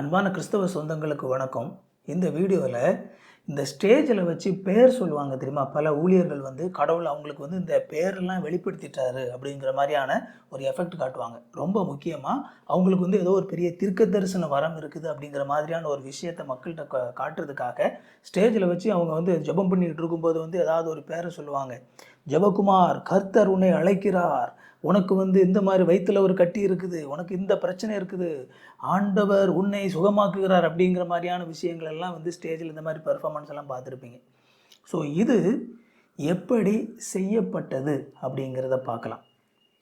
அன்பான கிறிஸ்தவ சொந்தங்களுக்கு வணக்கம். இந்த வீடியோவில் இந்த ஸ்டேஜில் வச்சு பேர் சொல்லுவாங்க தெரியுமா? பல ஊழியர்கள் வந்து கடவுள் அவங்களுக்கு வந்து இந்த பேரெல்லாம் வெளிப்படுத்திட்டாரு அப்படிங்கிற மாதிரியான ஒரு எஃபெக்ட் காட்டுவாங்க. ரொம்ப முக்கியமாக அவங்களுக்கு வந்து ஏதோ ஒரு பெரிய திருக்க தரிசன வரம் இருக்குது அப்படிங்கிற மாதிரியான ஒரு விஷயத்தை மக்கள்கிட்ட கா- காட்டுறதுக்காக ஸ்டேஜில் வச்சு அவங்க வந்து ஜெபம் பண்ணிகிட்டு இருக்கும்போது வந்து ஏதாவது ஒரு பேரை சொல்லுவாங்க. ஜெபகுமார் கர்த்தர் உன்னை அழைக்கிறார் உனக்கு வந்து இந்த மாதிரி வயிற்றில் ஒரு கட்டி இருக்குது உனக்கு இந்த பிரச்சனை இருக்குது ஆண்டவர் உன்னை சுகமாக்குகிறார் அப்படிங்கிற மாதிரியான விஷயங்கள் எல்லாம் வந்து ஸ்டேஜில் இந்த மாதிரி பெர்ஃபார்மன்ஸ் எல்லாம் பார்த்துருப்பீங்க. ஸோ இது எப்படி செய்யப்பட்டது அப்படிங்கிறத பார்க்கலாம்.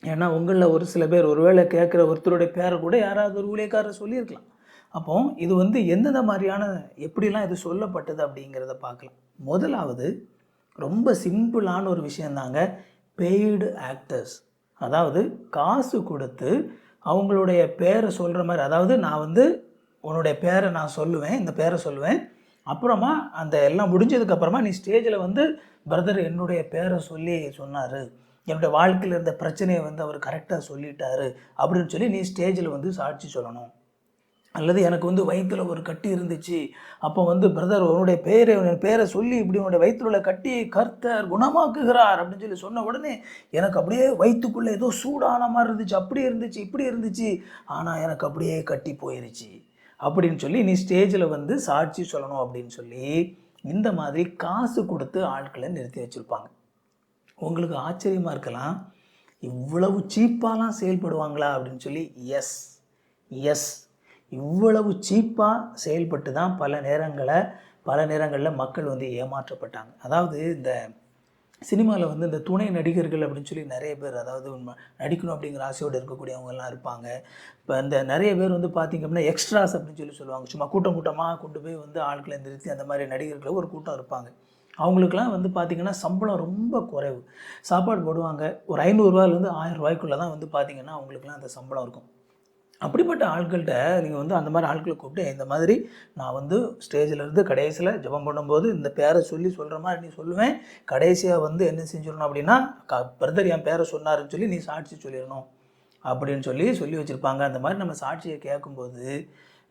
ஏன்னா உங்களில் ஒரு சில பேர் ஒருவேளை கேட்குற ஒருத்தருடைய பேரை கூட யாராவது ஒரு ஊழியக்காரர் சொல்லியிருக்கலாம். அப்போ இது வந்து எந்தெந்த மாதிரியான எப்படிலாம் இது சொல்லப்பட்டது அப்படிங்கிறத பார்க்கலாம். முதலாவது ரொம்ப சிம்பிளான ஒரு விஷயந்தாங்க பெய்டு ஆக்டர்ஸ் அதாவது காசு கொடுத்து அவங்களுடைய பேரை சொல்கிற மாதிரி அதாவது நான் வந்து உன்னுடைய பேரை நான் சொல்லுவேன் இந்த பேரை சொல்லுவேன். அப்புறமா அந்த எல்லாம் முடிஞ்சதுக்கப்புறமா நீ ஸ்டேஜில் வந்து பிரதர் என்னுடைய பேரை சொல்லி சொன்னார். என்னுடைய வாழ்க்கையில் இருந்த பிரச்சனையை வந்து அவர் கரெக்டாக சொல்லிட்டாரு அப்படின்னு சொல்லி நீ ஸ்டேஜில் வந்து சாட்சி சொல்லணும். அல்லது எனக்கு வந்து வயிற்றில் ஒரு கட்டி இருந்துச்சு அப்போ வந்து பிரதர் உன்னுடைய பேரை உன் பேரை சொல்லி இப்படி உன்னுடைய வயிற்றில் உள்ள கட்டியை கர்த்தர் குணமாக்குகிறார் அப்படின்னு சொல்லி சொன்ன உடனே எனக்கு அப்படியே வயிற்றுக்குள்ளே ஏதோ சூடான மாதிரி இருந்துச்சு அப்படி இருந்துச்சு இப்படி இருந்துச்சு. ஆனால் எனக்கு அப்படியே கட்டி போயிருச்சு அப்படின்னு சொல்லி நீ ஸ்டேஜில் வந்து சாட்சி சொல்லணும் அப்படின்னு சொல்லி இந்த மாதிரி காசு கொடுத்து ஆட்களை நிறுத்தி வச்சுருப்பாங்க. உங்களுக்கு ஆச்சரியமாக இருக்கலாம் இவ்வளவு சீப்பாலாம் செயல்படுவாங்களா அப்படின்னு சொல்லி எஸ் எஸ் இவ்வளவு சீப்பாக செயல்பட்டு தான் பல நேரங்களை பல நேரங்களில் மக்கள் வந்து ஏமாற்றப்பட்டாங்க. அதாவது இந்த சினிமாவில் வந்து இந்த துணை நடிகர்கள் அப்படின்னு சொல்லி நிறைய பேர் அதாவது உண்மை நடிக்கணும் அப்படிங்கிற ஆசையோடு இருக்கக்கூடியவங்கெல்லாம் இருப்பாங்க. இப்போ இந்த நிறைய பேர் வந்து பார்த்திங்க அப்படின்னா எக்ஸ்ட்ராஸ் அப்படின்னு சொல்லி சொல்லுவாங்க. சும்மா கூட்டம் கூட்டமாக கொண்டு போய் வந்து ஆட்களை நிறுத்தி அந்த மாதிரி நடிகர்களை ஒரு கூட்டம் இருப்பாங்க. அவங்களுக்குலாம் வந்து பார்த்திங்கன்னா சம்பளம் ரொம்ப குறைவு. சாப்பாடு போடுவாங்க. ஒரு ஐநூறுரூவாலேருந்து ஆயிரம் ரூபாய்க்குள்ளே தான் வந்து பார்த்திங்கன்னா அவங்களுக்குலாம் அந்த சம்பளம் இருக்கும். அப்படிப்பட்ட ஆட்கள்கிட்ட நீங்கள் வந்து அந்த மாதிரி ஆட்களை கூப்பிட்டு இந்த மாதிரி நான் வந்து ஸ்டேஜில் இருந்து கடைசியில் ஜெபம் பண்ணும்போது இந்த பேரை சொல்லி சொல்கிற மாதிரி நீ சொல்லுவேன். கடைசியாக வந்து என்ன செஞ்சிடணும் அப்படின்னா க பிரதர் என் பேரை சொன்னாருன்னு சொல்லி நீ சாட்சி சொல்லிடணும். அப்படின்னு சொல்லி சொல்லி வச்சுருப்பாங்க. அந்த மாதிரி நம்ம சாட்சியை கேட்கும்போது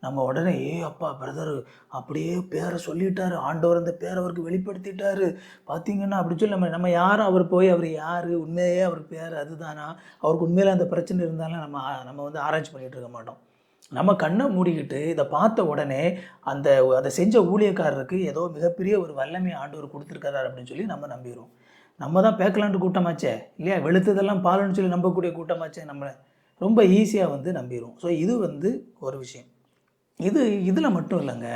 நம்ம உடனே ஏ அப்பா பிரதர் அப்படியே பேரை சொல்லிட்டாரு. ஆண்டவர் அந்த பேரை அவருக்கு வெளிப்படுத்திட்டாரு. பார்த்தீங்கன்னா அப்படி சொல்லி நம்ம நம்ம யாரும் அவர் போய் அவர் யார்? உண்மையே அவர் பேர் அதுதானா? அவருக்கு உண்மையில் அந்த பிரச்சனை இருந்தாலும் நம்ம நம்ம வந்து ஆராய்ச்சி பண்ணிகிட்டு இருக்க மாட்டோம். நம்ம கண்ணை மூடிக்கிட்டு இதை பார்த்த உடனே அந்த அதை செஞ்ச ஊழியக்காரருக்கு ஏதோ மிகப்பெரிய ஒரு வல்லமை ஆண்டவர் கொடுத்துருக்காரு அப்படின்னு சொல்லி நம்ம நம்பிடுவோம் நம்ம தான் பேக்கலான்ட்டு கூட்டமாச்சே? இல்லையா? வெளுத்ததெல்லாம் பாலுன்னு சொல்லி நம்பக்கூடிய கூட்டமாச்சே? நம்மளை ரொம்ப ஈஸியாக வந்து நம்பிடுவோம் ஸோ இது வந்து ஒரு விஷயம். இது இதில் மட்டும் இல்லைங்க.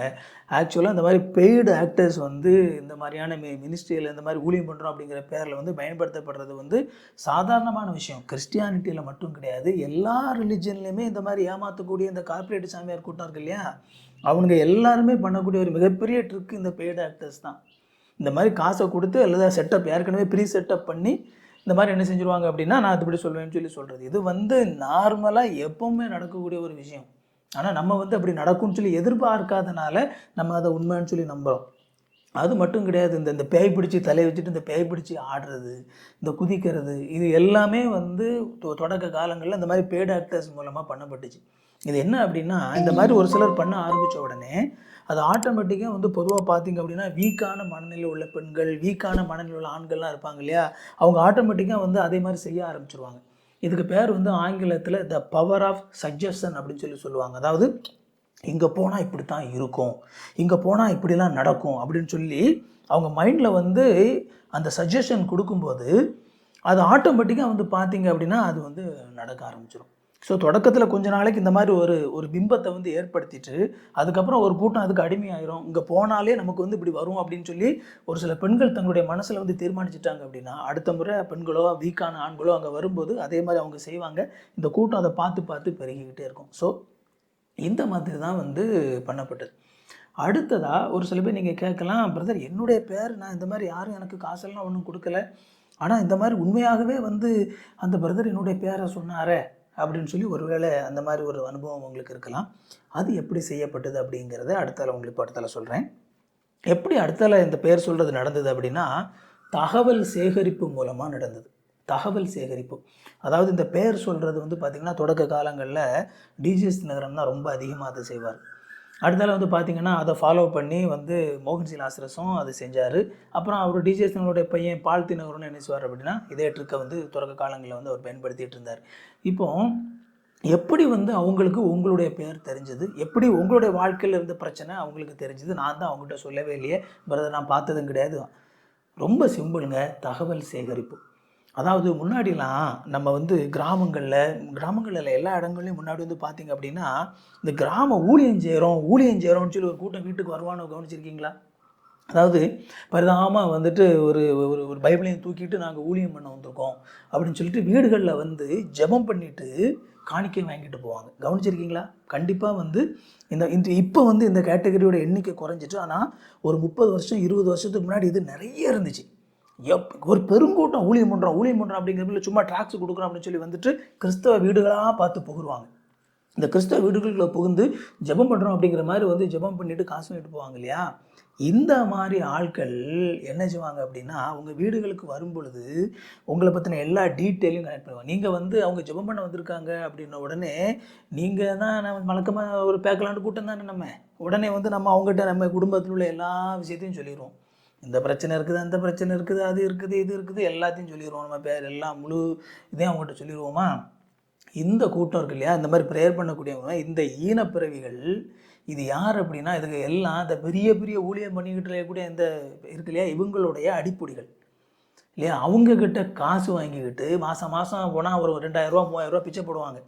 ஆக்சுவலாக இந்த மாதிரி பெய்டு ஆக்டர்ஸ் வந்து இந்த மாதிரியான மி மினிஸ்ட்ரியில் இந்த மாதிரி ஊழியம் பண்ணுறோம் அப்படிங்கிற பேரில் வந்து பயன்படுத்தப்படுறது வந்து சாதாரணமான விஷயம். கிறிஸ்டியானிட்டியில் மட்டும் கிடையாது. எல்லா ரிலிஜன்லேயுமே இந்த மாதிரி ஏமாற்றக்கூடிய இந்த கார்ப்பரேட் சாமியார் கூட்டம் இருக்கு இல்லையா? அவனுங்க எல்லாருமே பண்ணக்கூடிய ஒரு மிகப்பெரிய ட்ரிக் இந்த பெய்டு ஆக்டர்ஸ் தான். இந்த மாதிரி காசை கொடுத்து அல்லது செட்டப் ஏற்கனவே ப்ரீ செட்டப் பண்ணி இந்த மாதிரி என்ன செஞ்சுருவாங்க அப்படின்னா நான் அது இப்படி சொல்வேன்னு சொல்லி சொல்கிறது இது வந்து நார்மலாக எப்போவுமே நடக்கக்கூடிய ஒரு விஷயம். ஆனால் நம்ம வந்து அப்படி நடக்கும்னு சொல்லி எதிர்பார்க்காதனால நம்ம அதை உண்மைன்னு சொல்லி நம்புகிறோம் அது மட்டும் கிடையாது. இந்த இந்த பேய் பிடிச்சி தலையை வச்சுட்டு இந்த பேய் பிடிச்சி ஆடுறது இந்த குதிக்கிறது இது எல்லாமே வந்து தொ- தொடக்க காலங்களில் இந்த மாதிரி பேட் ஆக்டர்ஸ் மூலமாக பண்ணப்பட்டுச்சு. இது என்ன அப்படின்னா இந்த மாதிரி ஒரு சிலர் பண்ண ஆரம்பித்த உடனே அது ஆட்டோமேட்டிக்காக வந்து பொதுவாக பார்த்தீங்க அப்படின்னா வீக்கான மனநிலை உள்ள பெண்கள் வீக்கான மனநிலை உள்ள ஆண்கள்லாம் இருப்பாங்க இல்லையா? அவங்க ஆட்டோமேட்டிக்காக வந்து அதே மாதிரி செய்ய ஆரம்பிச்சிருவாங்க. இதுக்கு பேர் வந்து ஆங்கிலத்தில் த பவர் ஆஃப் சஜஷன் அப்படின்னு சொல்லி சொல்லுவாங்க. அதாவது இங்கே போனால் இப்படி தான் இருக்கும் இங்கே போனால் இப்படிலாம் நடக்கும் அப்படின்னு சொல்லி அவங்க மைண்டில் வந்து அந்த சஜஷன் கொடுக்கும்போது அது ஆட்டோமேட்டிக்காக வந்து பார்த்தீங்க அப்படின்னா அது வந்து நடக்க ஆரம்பிச்சிடும் ஸோ தொடக்கத்தில் கொஞ்ச நாளைக்கு இந்த மாதிரி ஒரு ஒரு பிம்பத்தை வந்து ஏற்படுத்திட்டு அதுக்கப்புறம் ஒரு கூட்டம் அதுக்கு அடிமையாயிரும். இங்கே போனாலே நமக்கு வந்து இப்படி வரும் அப்படின்னு சொல்லி ஒரு சில பெண்கள் தங்களுடைய மனசில் வந்து தீர்மானிச்சிட்டாங்க அப்படின்னா அடுத்த முறை பெண்களோ வீக்கான ஆண்களோ அங்கே வரும்போது அதே மாதிரி அவங்க செய்வாங்க. இந்த கூட்டம் அதை பார்த்து பார்த்து பெருகிக்கிட்டே இருக்கும். ஸோ இந்த மாதிரி தான் வந்து பண்ணப்பட்டது. அடுத்ததாக ஒரு சில பேர் நீங்கள் கேட்கலாம் பிரதர் என்னுடைய பேர் நான் இந்த மாதிரி யாரும் எனக்கு காசெல்லாம் ஒன்றும் கொடுக்கல. ஆனால் இந்த மாதிரி உண்மையாகவே வந்து அந்த பிரதர் என்னுடைய பேரை சொன்னாரே. அப்படின்னு சொல்லி ஒருவேளை அந்த மாதிரி ஒரு அனுபவம் உங்களுக்கு இருக்கலாம். அது எப்படி செய்யப்பட்டது அப்படிங்கிறத அடுத்தால உங்களுக்கு அடுத்தால சொல்கிறேன் எப்படி அடுத்தால இந்த பேர் சொல்கிறது நடந்தது அப்படின்னா தகவல் சேகரிப்பு மூலமாக நடந்தது. தகவல் சேகரிப்பு. அதாவது இந்த பெயர் சொல்கிறது வந்து பார்த்திங்கன்னா தொடக்க காலங்களில் டிஜிஎஸ் நகரம் தான் ரொம்ப அதிகமாக அதை செய்வார். அடுத்தால வந்து பார்த்தீங்கன்னா அதை ஃபாலோ பண்ணி வந்து மோகன்சி லாசரஸும் அதை செஞ்சார். அப்புறம் அவர் டிஜே பையன் பால் தினகரன் என்ன செய்வார் அப்படின்னா இதே ட்ரிக்கை வந்து தொடக்க காலங்களில் வந்து அவர் பயன்படுத்திட்டு இருந்தார். இப்போ எப்படி வந்து அவங்களுக்கு உங்களுடைய பேர் தெரிஞ்சது? எப்படி உங்களுடைய வாழ்க்கையில் இருந்த பிரச்சனை அவங்களுக்கு தெரிஞ்சது? நான் தான் அவங்ககிட்ட சொல்லவே இல்லையே. பிரதர் நான் பார்த்ததும் கிடையாது. ரொம்ப சிம்பிளுங்க தகவல் சேகரிப்பு. அதாவது முன்னாடிலாம் நம்ம வந்து கிராமங்களில் கிராமங்களில் எல்லா இடங்கள்லையும் முன்னாடி வந்து பார்த்தீங்க அப்படின்னா இந்த கிராம ஊழியம் செய்கிறோம் ஊழியம் செய்கிறோம்னு சொல்லி ஒரு கூட்டம் வீட்டுக்கு வருவான்னு கவனிச்சிருக்கீங்களா? அதாவது பரிதாபமாக வந்துட்டு ஒரு ஒரு ஒரு பைபிளையும் தூக்கிட்டு நாங்கள் ஊழியம் பண்ண வந்திருக்கோம் அப்படின்னு சொல்லிட்டு வீடுகளில் வந்து ஜெபம் பண்ணிட்டு காணிக்கை வாங்கிட்டு போவாங்க. கவனிச்சிருக்கீங்களா? கண்டிப்பாக வந்து இந்த இந்த இப்போ வந்து இந்த கேட்டகரியோட எண்ணிக்கை குறைஞ்சிட்டு ஆனால் ஒரு முப்பது வருஷம் இருபது வருஷத்துக்கு முன்னாடி இது நிறைய இருந்துச்சு. எப் ஒரு பெருங்கூட்டம் ஊழியம் பண்ணுறோம் ஊழியம் பண்ணுறோம் அப்படிங்கிறதுல சும்மா டிராக்ஸ் கொடுக்குறோம் அப்படின்னு சொல்லி வந்துட்டு கிறிஸ்தவ வீடுகளாக பார்த்து புகுருவாங்க. இந்த கிறிஸ்தவ வீடுகளுக்குள்ள புகுந்து ஜெபம் பண்ணுறோம் அப்படிங்கிற மாதிரி வந்து ஜெபம் பண்ணிவிட்டு காசு வாங்கிட்டு போவாங்க இல்லையா? இந்த மாதிரி ஆட்கள் என்ன செய்வாங்க அப்படின்னா அவங்க வீடுகளுக்கு வரும் பொழுது உங்களை பற்றின எல்லா டீட்டெயிலையும் கனெக்ட் பண்ணுவாங்க. நீங்கள் வந்து அவங்க ஜெபம் பண்ண வந்திருக்காங்க அப்படின்ன உடனே நீங்கள் தான் நம்ம வழக்கமாக ஒரு பேக்கலாண்டு கூட்டம் தானே நம்ம? உடனே வந்து நம்ம அவங்ககிட்ட நம்ம குடும்பத்தில் உள்ள எல்லா விஷயத்தையும் சொல்லிடுவோம் இந்த பிரச்சனை இருக்குது அந்த பிரச்சனை இருக்குது அது இருக்குது இது இருக்குது எல்லாத்தையும் சொல்லிடுவோம் நம்ம பேர் எல்லாம் முழு இதையும் அவங்ககிட்ட சொல்லிடுவோமா இந்த கூட்டம் இருக்கு இல்லையா? இந்த மாதிரி ப்ரேயர் பண்ணக்கூடியவங்க இந்த ஈனப்பிறவிகள் இது யார் அப்படின்னா இதுக்கு எல்லாம் இந்த பெரிய பெரிய ஊழியம் பண்ணிக்கிட்டு இருக்கக்கூடிய இந்த இருக்கு இல்லையா? இவங்களுடைய அடிப்பொடிகள். இல்லையா? அவங்கக்கிட்ட காசு வாங்கிக்கிட்டு மாதம் மாதம் போனால் ஒரு ரெண்டாயிரரூவா மூவாயிரரூவா பிச்சை போடுவாங்க.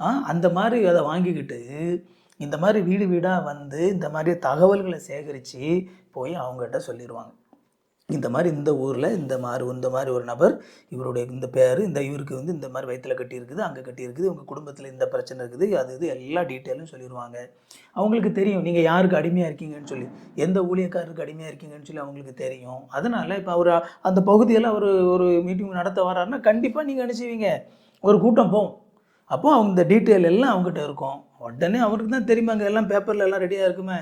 ஆ? அந்த மாதிரி அதை வாங்கிக்கிட்டு இந்த மாதிரி வீடு வீடாக வந்து இந்த மாதிரி தகவல்களை சேகரித்து போய் அவங்ககிட்ட சொல்லிடுவாங்க இந்த மாதிரி இந்த ஊரில் இந்த மாதிரி இந்த மாதிரி ஒரு நபர் இவருடைய இந்த பேர் இந்த இவருக்கு வந்து இந்த மாதிரி வயிற்றில் கட்டியிருக்குது அங்கே கட்டியிருக்குது உங்கள் குடும்பத்தில் இந்த பிரச்சனை இருக்குது அது இது எல்லா டீட்டெயிலும் சொல்லிடுவாங்க அவங்களுக்கு தெரியும் நீங்கள் யாருக்கு அடிமையாக இருக்கீங்கன்னு சொல்லி எந்த ஊழியக்காரருக்கு அடிமையாக இருக்கீங்கன்னு சொல்லி அவங்களுக்கு தெரியும். அதனால் இப்போ அவர் அந்த பகுதியில் அவர் ஒரு மீட்டிங் நடத்த வராருன்னா கண்டிப்பாக நீங்கள் நினச்சிவிங்க ஒரு கூட்டம் போகும். அப்போது அவங்க இந்த டீட்டெயில் எல்லாம் அவங்ககிட்ட இருக்கும். உடனே அவருக்கு தான் தெரியுமாங்க எல்லாம் பேப்பரில் எல்லாம் ரெடியாக இருக்குமே.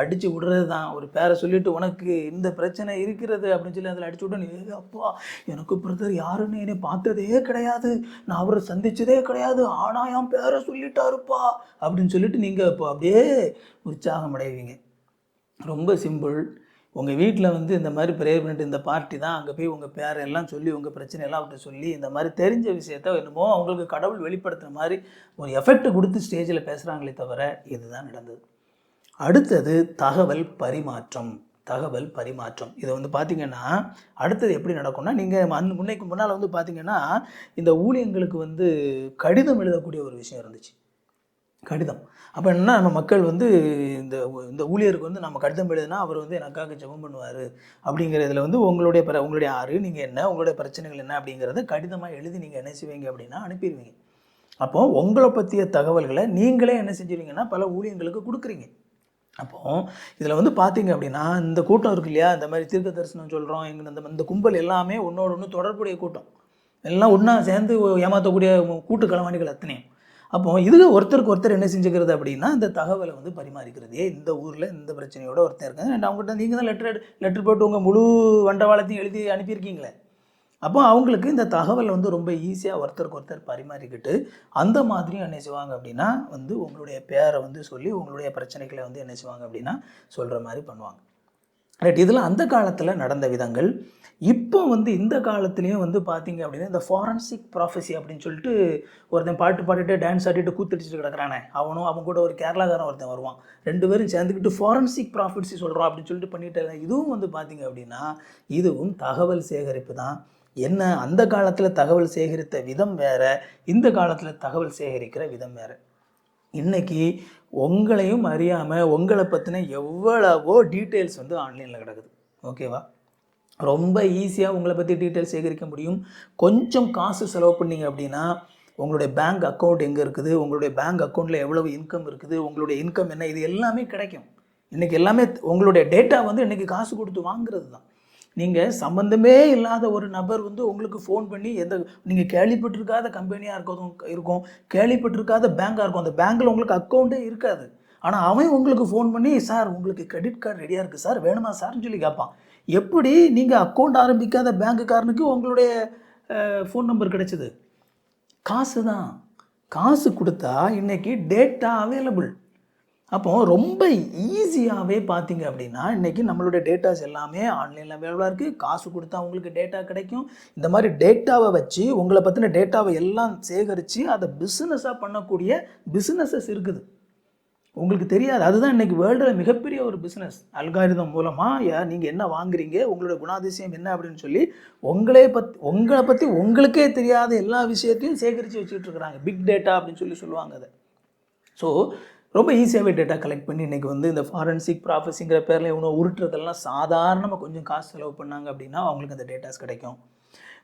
அடித்து விடுறது தான் ஒரு பேரை சொல்லிட்டு உனக்கு இந்த பிரச்சனை இருக்கிறது அப்படின்னு சொல்லி அதில் அடிச்சு விட்டு ஏ அப்பா எனக்கு பிரதர் யாருன்னு என்னை பார்த்ததே கிடையாது. நான் அவரை சந்திச்சதே கிடையாது. ஆனால் என் பேரை சொல்லிட்டாருப்பா. அப்படின்னு சொல்லிட்டு நீங்கள் இப்போ அப்படியே உற்சாகம் அடைவீங்க ரொம்ப சிம்பிள் உங்கள் வீட்டில் வந்து இந்த மாதிரி ப்ரேயர் பண்ணிட்டு இந்த பார்ட்டி தான் அங்கே போய் உங்கள் பேரெல்லாம் சொல்லி உங்கள் பிரச்சனையெல்லாம் அவர்கிட்ட சொல்லி இந்த மாதிரி தெரிஞ்ச விஷயத்த என்னமோ அவங்களுக்கு கடவுள் வெளிப்படுத்துகிற மாதிரி ஒரு எஃபெக்ட் கொடுத்து ஸ்டேஜில் பேசுகிறாங்களே தவிர இதுதான் நடந்தது. அடுத்தது தகவல் பரிமாற்றம் தகவல் பரிமாற்றம். இதை வந்து பார்த்திங்கன்னா அடுத்தது எப்படி நடக்கும்னா நீங்கள் அந் முன்னைக்கு முன்னால் வந்து பார்த்தீங்கன்னா இந்த ஊழியங்களுக்கு வந்து கடிதம் எழுதக்கூடிய ஒரு விஷயம் இருந்துச்சு. கடிதம். அப்போ என்னென்னா நம்ம மக்கள் வந்து இந்த இந்த ஊழியருக்கு வந்து நம்ம கடிதம் எழுதுனா அவர் வந்து எனக்காக ஜெபம் பண்ணுவார் அப்படிங்கிறதுல வந்து உங்களுடைய பிற உங்களுடைய ஆறு நீங்கள் என்ன உங்களுடைய பிரச்சனைகள் என்ன அப்படிங்கிறத கடிதமாக எழுதி நீங்கள் என்ன செய்வீங்க அப்படின்னா அனுப்பிடுவீங்க. அப்போது உங்களை பற்றிய தகவல்களை நீங்களே என்ன செஞ்சுருவீங்கன்னா பல ஊழியங்களுக்கு கொடுக்குறீங்க. அப்போ இதில் வந்து பார்த்தீங்க அப்படின்னா இந்த கூட்டம் இருக்கு இல்லையா இந்த மாதிரி தீர்க்க தரிசனம் சொல்கிறோம் எங்கள் இந்த இந்த கும்பல் எல்லாமே ஒன்றோட ஒன்று தொடர்புடைய கூட்டம். எல்லாம் ஒன்றா சேர்ந்து ஏமாற்றக்கூடிய கூட்டு களவாணிகள் அத்தனையும். அப்போ இதில் ஒருத்தருக்கு ஒருத்தர் என்ன செஞ்சுக்கிறது அப்படின்னா இந்த தகவலை வந்து பரிமாறிக்கிறது இந்த ஊரில் இந்த பிரச்சனையோட ஒருத்தர் இருக்காங்க அண்ட் அவங்ககிட்ட நீங்கள் தான் லெட்டர் லெட்டர் போட்டு உங்கள் முழு வண்டவாளத்தையும் எழுதி அனுப்பியிருக்கீங்களே. அப்போ அவங்களுக்கு இந்த தகவல் வந்து ரொம்ப ஈஸியாக ஒருத்தருக்கு ஒருத்தர் பரிமாறிக்கிட்டு அந்த மாதிரியும் என்ன செய்வாங்க அப்படின்னா வந்து உங்களுடைய பேரை வந்து சொல்லி உங்களுடைய பிரச்சனைகளை வந்து என்ன செய்வாங்க அப்படின்னா சொல்கிற மாதிரி பண்ணுவாங்க. ரைட் இதில் அந்த காலத்தில் நடந்த விதங்கள் இப்போ வந்து இந்த காலத்துலேயும் வந்து பார்த்தீங்க அப்படின்னா இந்த ஃபாரன்சிக் ப்ராஃபஸி அப்படின்னு சொல்லிட்டு ஒருத்தன் பாட்டு பாடிட்டு டான்ஸ் ஆடிட்டு கூத்தடிச்சிட்டு கிடக்குறானே. அவனும் அவன் கூட ஒரு கேரளாக்காரன் ஒருத்தன் வருவான். ரெண்டு பேரும் சேர்ந்துக்கிட்டு ஃபாரன்சிக் ப்ராஃபிட்ஸி சொல்கிறோம் அப்படின்னு சொல்லிட்டு பண்ணிட்டு இதுவும் வந்து பார்த்தீங்க அப்படின்னா இதுவும் தகவல் சேகரிப்பு தான். என்ன அந்த காலத்தில் தகவல் சேகரித்த விதம் வேற இந்த காலத்தில் தகவல் சேகரிக்கிற விதம் வேறு. இன்னைக்கு உங்களையும் அறியாமல் உங்களை பற்றின எவ்வளவோ டீட்டெயில்ஸ் வந்து ஆன்லைனில் கிடக்குது. ஓகேவா ரொம்ப ஈஸியாக உங்களை பற்றி டீட்டெயில்ஸ் சேகரிக்க முடியும். கொஞ்சம் காசு செலவு பண்ணீங்க அப்படின்னா உங்களுடைய பேங்க் அக்கௌண்ட் எங்கே இருக்குது? உங்களுடைய பேங்க் அக்கௌண்ட்டில் எவ்வளவு இன்கம் இருக்குது? உங்களுடைய இன்கம் என்ன? இது எல்லாமே கிடைக்கும். இன்றைக்கி எல்லாமே உங்களுடைய டேட்டா வந்து இன்றைக்கி காசு கொடுத்து வாங்குறது தான் நீங்கள் சம்மந்தமே இல்லாத ஒரு நபர் வந்து உங்களுக்கு ஃபோன் பண்ணி எந்த நீங்கள் கேள்விப்பட்டிருக்காத கம்பெனியாக இருக்கதும் இருக்கும். கேள்விப்பட்டிருக்காத பேங்காக இருக்கும். அந்த பேங்க்கில் உங்களுக்கு அக்கௌண்ட்டே இருக்காது. ஆனால் அவன் உங்களுக்கு ஃபோன் பண்ணி சார் உங்களுக்கு கிரெடிட் கார்டு ரெடியாக இருக்குது சார் வேணுமா சார்னு சொல்லி கேட்பான். எப்படி நீங்கள் அக்கௌண்ட் ஆரம்பிக்காத பேங்க்குக்காரனுக்கு உங்களுடைய ஃபோன் நம்பர் கிடைச்சிது? காசு தான் காசு கொடுத்தா இன்றைக்கி டேட்டா அவைலபிள் அப்போ ரொம்ப ஈஸியாகவே பார்த்தீங்க அப்படின்னா இன்றைக்கி நம்மளுடைய டேட்டாஸ் எல்லாமே ஆன்லைனில் அவைலபிளாக இருக்குது காசு கொடுத்தா உங்களுக்கு டேட்டா கிடைக்கும். இந்த மாதிரி டேட்டாவை வச்சு உங்களை பற்றின டேட்டாவை எல்லாம் சேகரித்து அதை பிஸ்னஸாக பண்ணக்கூடிய பிஸ்னஸஸ் இருக்குது. உங்களுக்கு தெரியாது. அதுதான் இன்றைக்கி வேர்ல்டில் மிகப்பெரிய ஒரு பிஸ்னஸ் அல்காரிதம் மூலமாக நீங்கள் என்ன வாங்குறீங்க உங்களோட குணாதிசயம் என்ன அப்படின்னு சொல்லி உங்களே பத் உங்களை பற்றி உங்களுக்கே தெரியாத எல்லா விஷயத்தையும் சேகரித்து வச்சுட்டு இருக்கிறாங்க. பிக் டேட்டா அப்படின்னு சொல்லி சொல்லுவாங்க அதை. ஸோ ரொம்ப ஈஸியாகவே டேட்டா கலெக்ட் பண்ணி இன்றைக்கி வந்து இந்த ஃபாரன்சிக் ப்ராஃபஸிங்கிற பேரில் இவனோ உருட்டுறதெல்லாம் சாதாரணமாக கொஞ்சம் காசு செலவு பண்ணாங்க அப்படின்னா அவங்களுக்கு அந்த டேட்டாஸ் கிடைக்கும்.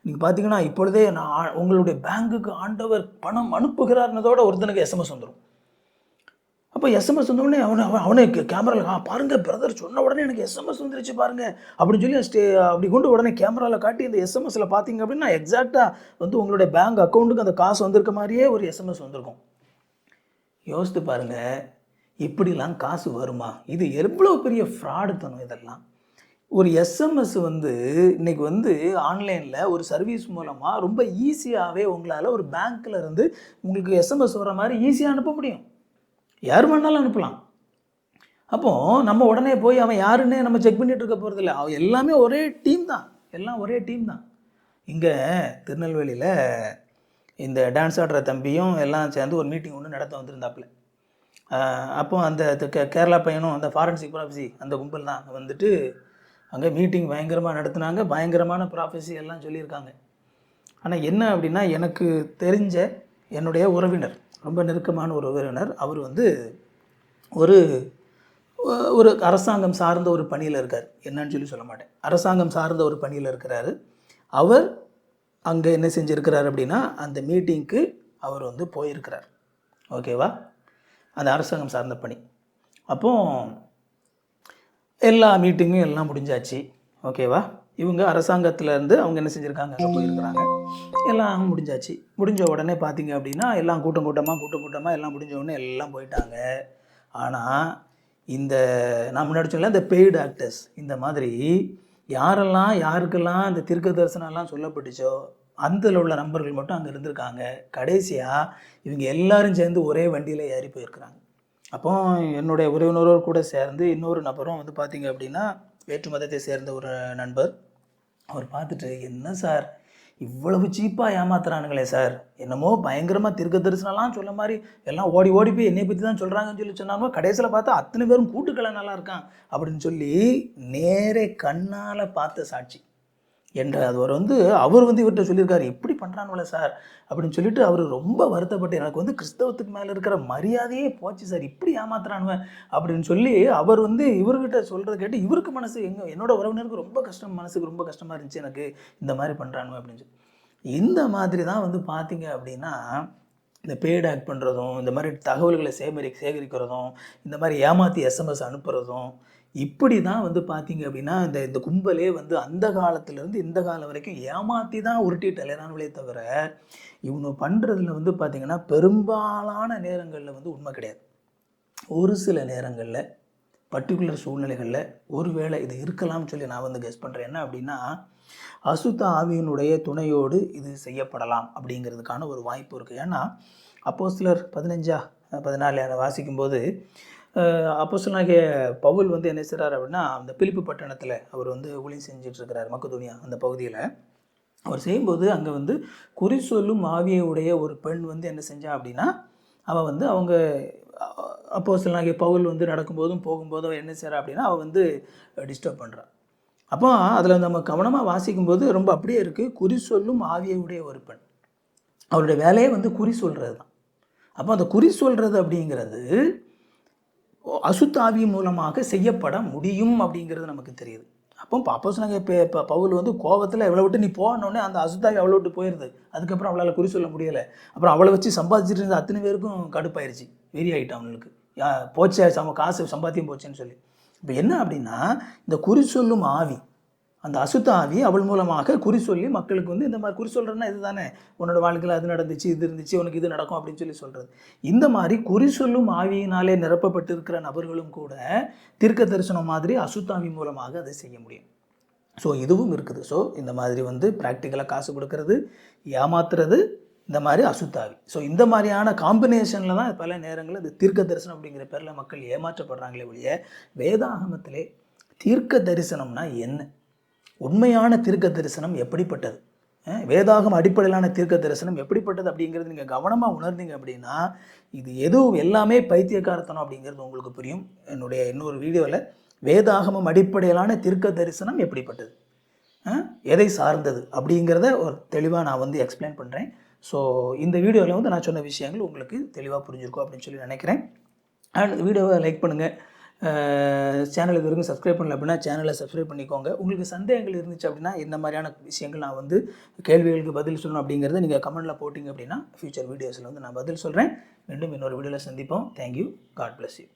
நீங்கள் பார்த்தீங்கன்னா இப்பொழுதே நான் உங்களுடைய பேங்குக்கு ஆண்டவர் பணம் அனுப்புகிறார்னதோட ஒருத்தனுக்கு எஸ்எம்எஸ் வந்துடும் அப்போ எஸ்எம்எஸ் வந்தோடனே அவனை அவன் அவனுக்கு கேமராவில் ஆ பாருங்கள் பிரதர் சொன்ன உடனே எனக்கு எஸ்எம்எஸ் வந்துருச்சு பாருங்கள் அப்படின்னு சொல்லி ஸ்டே அப்படி கொண்டு உடனே கேமராவில் காட்டி இந்த எஸ்எம்எஸில் பார்த்தீங்க அப்படின்னா எக்ஸாக்டாக வந்து உங்களுடைய பேங்க் அக்கௌண்ட்டுக்கு அந்த காசு வந்திருக்க மாதிரியே ஒரு எஸ்எம்எஸ் வந்திருக்கும். யோசித்து பாருங்க இப்படிலாம் காசு வருமா? இது எவ்வளோ பெரிய ஃப்ராடு தனம் இதெல்லாம். ஒரு எஸ்எம்எஸ் வந்து இன்னைக்கு வந்து ஆன்லைனில் ஒரு சர்வீஸ் மூலமாக ரொம்ப ஈஸியாகவே உங்களால் ஒரு பேங்க்கில் இருந்து உங்களுக்கு எஸ்எம்எஸ் வர மாதிரி ஈஸியாக அனுப்ப முடியும். யார் வேணாலும் அனுப்பலாம். அப்போது நம்ம உடனே போய் அவன் யாருன்னே நம்ம செக் பண்ணிகிட்ருக்க இருக்க போகிறதில்ல அவன் எல்லாமே ஒரே டீம் தான். எல்லாம் ஒரே டீம் தான். இங்கே திருநெல்வேலியில் இந்த டான்ஸ் ஆடுற தம்பியும் எல்லாம் சேர்ந்து ஒரு மீட்டிங் ஒன்று நடத்த வந்திருந்தாப்புல. அப்போ அந்த கே- கேரளா பையனும் அந்த ஃபாரன்சிக் ப்ராஃபஸி அந்த கும்பல் தான் வந்துட்டு அங்கே மீட்டிங் பயங்கரமாக நடத்துனாங்க. பயங்கரமான ப்ராஃபஸி எல்லாம் சொல்லியிருக்காங்க. ஆனால் என்ன அப்படின்னா எனக்கு தெரிஞ்ச என்னுடைய உறவினர் ரொம்ப நெருக்கமான ஒரு உறவினர் அவர் வந்து ஒரு ஒரு அரசாங்கம் சார்ந்த ஒரு பணியில் இருக்கார். என்னன்னு சொல்லி சொல்ல மாட்டேன். அரசாங்கம் சார்ந்த ஒரு பணியில் இருக்கிறாரு. அவர் அங்கே என்ன செஞ்சுருக்கிறார் அப்படின்னா அந்த மீட்டிங்க்கு அவர் வந்து போயிருக்கிறார். ஓகேவா அந்த அரசாங்கம் சார்ந்த பணி. அப்போ எல்லா மீட்டிங்கும் எல்லாம் முடிஞ்சாச்சு. ஓகேவா இவங்க அரசாங்கத்திலேருந்து அவங்க என்ன செஞ்சுருக்காங்க? அங்கே போயிருக்கிறாங்க. எல்லாம் முடிஞ்சாச்சு. முடிஞ்ச உடனே பார்த்தீங்க அப்படின்னா எல்லாம் கூட்டம் கூட்டமாக கூட்டம் கூட்டமாக எல்லாம் முடிஞ்ச உடனே எல்லாம் போயிட்டாங்க. ஆனால் இந்த நான் முன்னாடி சொன்னேன் இந்த பெய்டு ஆக்டர்ஸ் இந்த மாதிரி யாரெல்லாம் யாருக்கெல்லாம் இந்த தீர்க்க தரிசனம்லாம் சொல்லப்பட்டுச்சோ அந்தல உள்ள நண்பர்கள் மட்டும் அங்கே இருந்திருக்காங்க. கடைசியாக இவங்க எல்லாரும் சேர்ந்து ஒரே வண்டியில் ஏறி போயிருக்கிறாங்க. அப்போ என்னுடைய உறவினரோடு கூட சேர்ந்து இன்னொரு நபரும் வந்து பார்த்தீங்க அப்படின்னா வேற்று மதத்தை சேர்ந்த ஒரு நண்பர். அவர் பார்த்துட்டு என்ன சார்? இவ்வளவு சீப்பாக ஏமாத்துறானுங்களே சார் என்னமோ பயங்கரமாக திருக்க தரிசனம்லாம் சொல்ல மாதிரி எல்லாம் ஓடி ஓடி போய் என்னை பற்றி தான் சொல்கிறாங்கன்னு சொல்லி சொன்னாங்க. கடைசியில் பார்த்தா அத்தனை பேரும் கூட்டுக்களை நல்லா இருக்கான் அப்படின்னு சொல்லி நேரே கண்ணால் பார்த்த சாட்சி. என்ற அது அவர் வந்து அவர் வந்து இவர்கிட்ட சொல்லியிருக்காரு எப்படி பண்ணுறானுல சார் அப்படின்னு சொல்லிட்டு அவர் ரொம்ப வருத்தப்பட்டு எனக்கு வந்து கிறிஸ்தவத்துக்கு மேலே இருக்கிற மரியாதையே போச்சு சார் இப்படி ஏமாத்துறானுவன் அப்படின்னு சொல்லி அவர் வந்து இவர்கிட்ட சொல்கிறத கேட்டு இவருக்கு மனசு எங்கள் என்னோட உறவினருக்கு ரொம்ப கஷ்டம் மனசுக்கு ரொம்ப கஷ்டமாக இருந்துச்சு எனக்கு இந்த மாதிரி பண்ணுறானுவ அப்படின்னு சொல்லி. இந்த மாதிரி தான் வந்து பார்த்தீங்க அப்படின்னா இந்த பேய்டு ஆக்ட் பண்ணுறதும் இந்த மாதிரி தகவல்களை சேகரி சேகரிக்கிறதும் இந்த மாதிரி ஏமாற்றி எஸ்எம்எஸ் அனுப்புகிறதும் இப்படி தான் வந்து பார்த்தீங்க அப்படின்னா இந்த இந்த கும்பலே வந்து அந்த காலத்துலேருந்து இந்த காலம் வரைக்கும் ஏமாற்றி தான் உருட்டிட்டு அலையிறானுங்களே தவிர இவங்க பண்ணுறதுல வந்து பார்த்தீங்கன்னா பெரும்பாலான நேரங்களில் வந்து உண்மை கிடையாது. ஒரு சில நேரங்களில் பர்டிகுலர் சூழ்நிலைகளில் ஒருவேளை இது இருக்கலாம்னு சொல்லி நான் வந்து கெஸ் பண்ணுறேன் என்ன அப்படின்னா அசுத்த ஆவியினுடைய துணையோடு இது செய்யப்படலாம் அப்படிங்கிறதுக்கான ஒரு வாய்ப்பு இருக்குது ஏன்னா அப்போ சிலர் பதினஞ்சா பதினாலு வாசிக்கும்போது அப்போ பவுல் வந்து என்ன செய்கிறார் அப்படின்னா அந்த பிலிப்பு பட்டணத்தில் அவர் வந்து ஒளி செஞ்சிட்ருக்கிறார் மக்கதுனியா அந்த பகுதியில். அவர் செய்யும்போது அங்கே வந்து குறி சொல்லும் ஆவியை உடைய ஒரு பெண் வந்து என்ன செஞ்சா அப்படின்னா அவள் வந்து அவங்க அப்போ சில பவுல் வந்து நடக்கும்போதும் போகும்போதும் என்ன செய்கிறா அப்படின்னா அவள் வந்து டிஸ்டர்ப் பண்ணுறான் அப்போ அதில் நம்ம கவனமாக வாசிக்கும்போது ரொம்ப அப்படியே இருக்குது குறி சொல்லும் ஆவியை உடைய ஒரு பெண். அவருடைய வேலையே வந்து குறி சொல்கிறது தான் அப்போ அந்த குறி சொல்கிறது அப்படிங்கிறது அசுத்தாவி மூலமாக செய்யப்பட முடியும் அப்படிங்கிறது நமக்கு தெரியுது. அப்போ பாப்போஸ் சொன்னாங்க இப்போ இப்போ பவுல் வந்து கோவத்தில் எவ்வளோ விட்டு நீ போனோடனே அந்த அசுத்தாவி அவ்வளோ விட்டு போயிடுது அதுக்கப்புறம் அவளால் குறி சொல்ல முடியலை. அப்புறம் அவளை வச்சு சம்பாதிச்சிட்டு இருந்த அத்தனை பேருக்கும் கடுப்பாயிருச்சு. வெறி ஆகிட்டான் அவனுக்கு. போச்சு போச்சே சம காசு சம்பாத்தியம் போச்சேன்னு சொல்லி. இப்போ என்ன அப்படின்னா இந்த குறி சொல்லும் ஆவி அந்த அசுத்த ஆவி அவள் மூலமாக குறி சொல்லி மக்களுக்கு வந்து இந்த மாதிரி குறி சொல்கிறேன்னா இதுதானே? உன்னோட வாழ்க்கையில் அது நடந்துச்சு இது இருந்துச்சு உனக்கு இது நடக்கும் அப்படின்னு சொல்லி சொல்கிறது இந்த மாதிரி குறி சொல்லும் ஆவியினாலே நிரப்பப்பட்டு இருக்கிற நபர்களும் கூட தீர்க்க தரிசனம் மாதிரி அசுத்தாவி மூலமாக அதை செய்ய முடியும். ஸோ இதுவும் இருக்குது. ஸோ இந்த மாதிரி வந்து ப்ராக்டிக்கலாக காசு கொடுக்கறது ஏமாத்துறது இந்த மாதிரி அசுத்தாவி. ஸோ இந்த மாதிரியான காம்பினேஷனில் தான் பல நேரங்களில் இது தீர்க்க தரிசனம் அப்படிங்கிற பேரில் மக்கள் ஏமாற்றப்படுறாங்களே ஒழிய வேதாகமத்திலே தீர்க்க தரிசனம்னா என்ன? உண்மையான தீர்க்க தரிசனம் எப்படிப்பட்டது வேதாகம் அடிப்படையிலான தீர்க்க தரிசனம் எப்படிப்பட்டது அப்படிங்கிறது நீங்கள் கவனமாக உணர்ந்தீங்க அப்படின்னா இது எதுவும் எல்லாமே பைத்தியக்காரத்தனம் அப்படிங்கிறது உங்களுக்கு புரியும். என்னுடைய இன்னொரு வீடியோவில் வேதாகமம் அடிப்படையிலான தீர்க்க தரிசனம் எப்படிப்பட்டது எதை சார்ந்தது அப்படிங்கிறத ஒரு தெளிவாக நான் வந்து எக்ஸ்பிளைன் பண்ணுறேன் ஸோ இந்த வீடியோவில் வந்து நான் சொன்ன விஷயங்கள் உங்களுக்கு தெளிவாக புரிஞ்சிருக்கும் அப்படின்னு சொல்லி நினைக்கிறேன். அண்ட் வீடியோவை லைக் பண்ணுங்கள் சேனல் இது வரைக்கும் சப்ஸ்கிரைப் பண்ணல அப்படின்னா சேனலை சப்ஸ்கிரைப் பண்ணிக்கோங்க. உங்களுக்கு சந்தேகங்கள் இருந்துச்சு அப்படின்னா இந்த மாதிரியான விஷயங்கள் நான் வந்து கேள்விகளுக்கு பதில் சொல்லணும் அப்படிங்கிறத நீங்கள் கமெண்ட்டில் போட்டிங்க அப்படின்னா ஃபியூச்சர் வீடியோஸில் வந்து நான் பதில் சொல்கிறேன் மீண்டும் இன்னொரு வீடியோவில் சந்திப்போம். Thank you God bless you